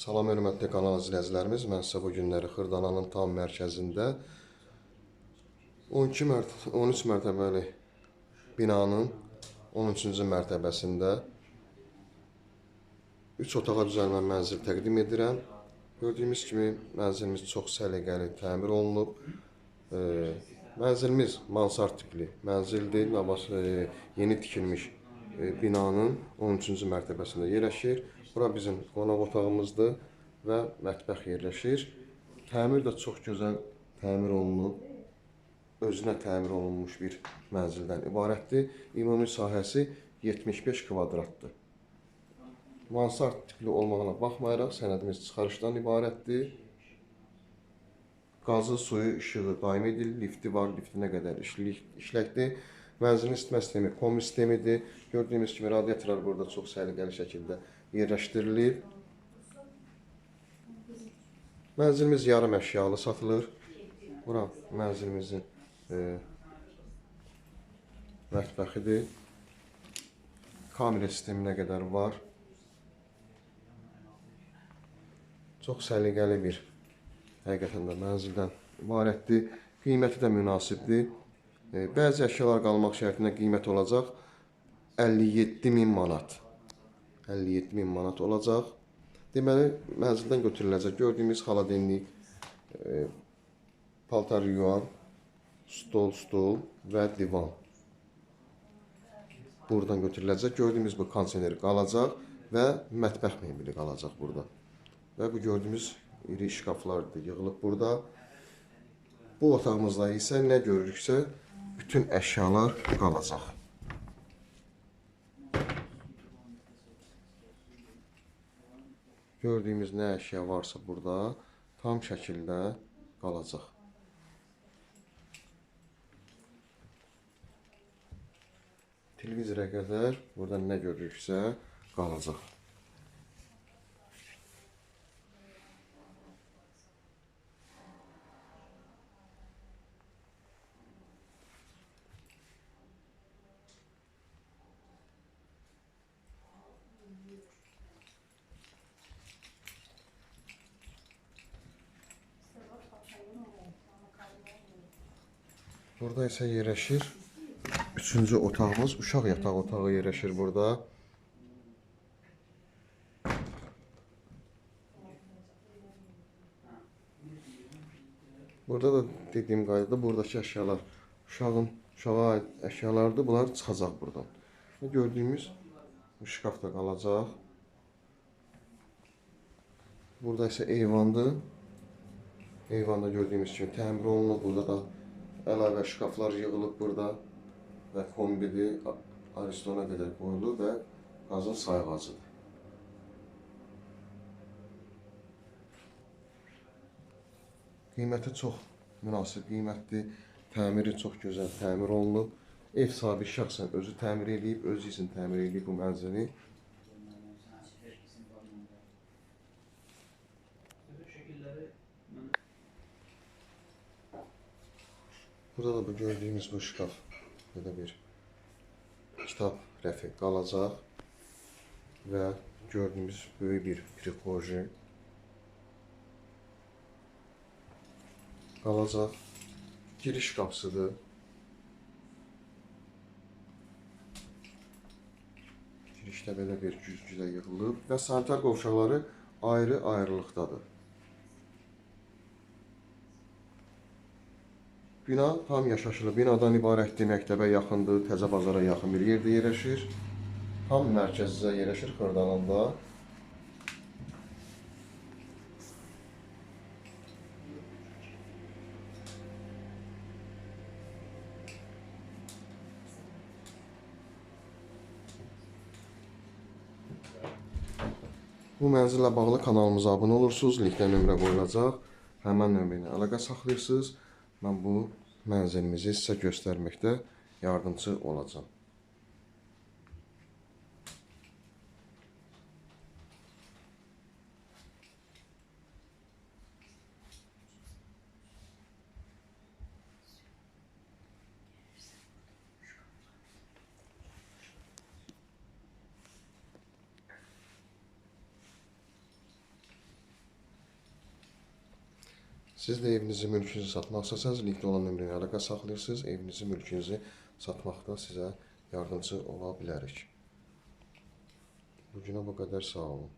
Salam hörmətli kanal izləyicilərimiz. Mən sizə bu günləri Xırdalanın tam mərkəzində 12 mərt 13 mərtəbəli binanın 13-cü mərtəbəsində 3 otağa düzəlmə mənzil təqdim edirəm. Gördüyümüz kimi mənzilimiz çox səliqəli təmir olunub. E, mənzilimiz mansard tipli mənzildir. Yeni tikilmiş binanın 13-cü mərtəbəsində yerləşir. Bura bizim qonaq otağımızdır və mətbəx yerləşir. Təmir də çox gözəl təmir olunub. Özünə təmir olunmuş bir mənzildən ibarətdir. Ümumi sahəsi 75 kvadratdır. Mansard tipli olmağına baxmayaraq sənədimiz çıxarışdan ibarətdir. Qazı, suyu, işığı daim edilir, lifti var, liftinə qədər işləkdir. Mənzilin isitmə sistemi kom sistemidir. Gördüyünüz kimi radiatorlar burada çox səliqəli şəkildə yerləşdirilib. Mənzilimiz yarım əşyalı satılır. Bura mənzilimizin e, mətbəxidir. Kamera sisteminə qədər var. Çox səliqəli bir həqiqətən də mənzildən ibarətdir. Qiyməti də münasibdir. Bəzi əşyalar qalmaq şərtinə qiymət olacaq 57 min manat. 57 min manat olacaq. Deməli, mənzildən götürüləcək gördüyümüz xaladenlik, e, paltar yuan, stol, stol və divan. Buradan götürüləcək. Gördüyümüz bu kondisioner qalacaq və mətbəx mebeli qalacaq burada. Və bu gördüyümüz iri şkaflar da yığılıb burada. Bu otağımızda isə nə görürüksə bütün əşyalar qalacaq. Gördüyümüz nə əşya varsa burada tam şəkildə qalacaq. Televizora qədər burada nə görürüksə qalacaq. Burada isə yerləşir üçüncü otağımız, uşaq yataq otağı yerləşir burada. Burada da dediyim qaydada buradakı əşyalar uşağın uşağa aid əşyalardır. Bunlar çıxacaq buradan. Gördüyümüz bu şkaf da qalacaq. Burada isə eyvandır. Eyvanda gördüyümüz kimi təmir olunub. Burada da əlavə şkaflar yığılıb burada və kombidi Aristona qədər qoyulub və qazın sayğacıdır. Qiyməti çox münasib qiymətdir. Təmiri çox gözəl təmir olunub. Ev sahibi şəxsən özü təmir eləyib, özü üçün təmir eləyib bu mənzili. Burada da bu gördüyümüz bu şkaf belə bir kitab rəfi qalacaq və gördüyümüz böyük bir prikoji qalacaq. Giriş qapısıdır. Girişdə belə bir güzgüdə yığılıb və sanitar qovşaqları ayrı-ayrılıqdadır. Bina tam yaşaşılı binadan ibarətdir, məktəbə yaxındır, təzə bazara yaxın bir yerdə yerləşir. Tam mərkəzdə yerləşir Xırdalanda. Bu mənzillə bağlı kanalımıza abunə olursunuz, linkdə nömrə qoyulacaq. Həmən nömrə ilə əlaqə saxlayırsınız. Mən bu mənzilimizi sizə göstərməkdə yardımçı olacağam. Siz də evinizi, mülkünüzü satmaq istəsəniz, linkdə olan nömrəyə əlaqə saxlayırsınız. Evinizi, mülkünüzü satmaqda sizə yardımcı ola bilərik. Bu günə bu qədər sağ olun.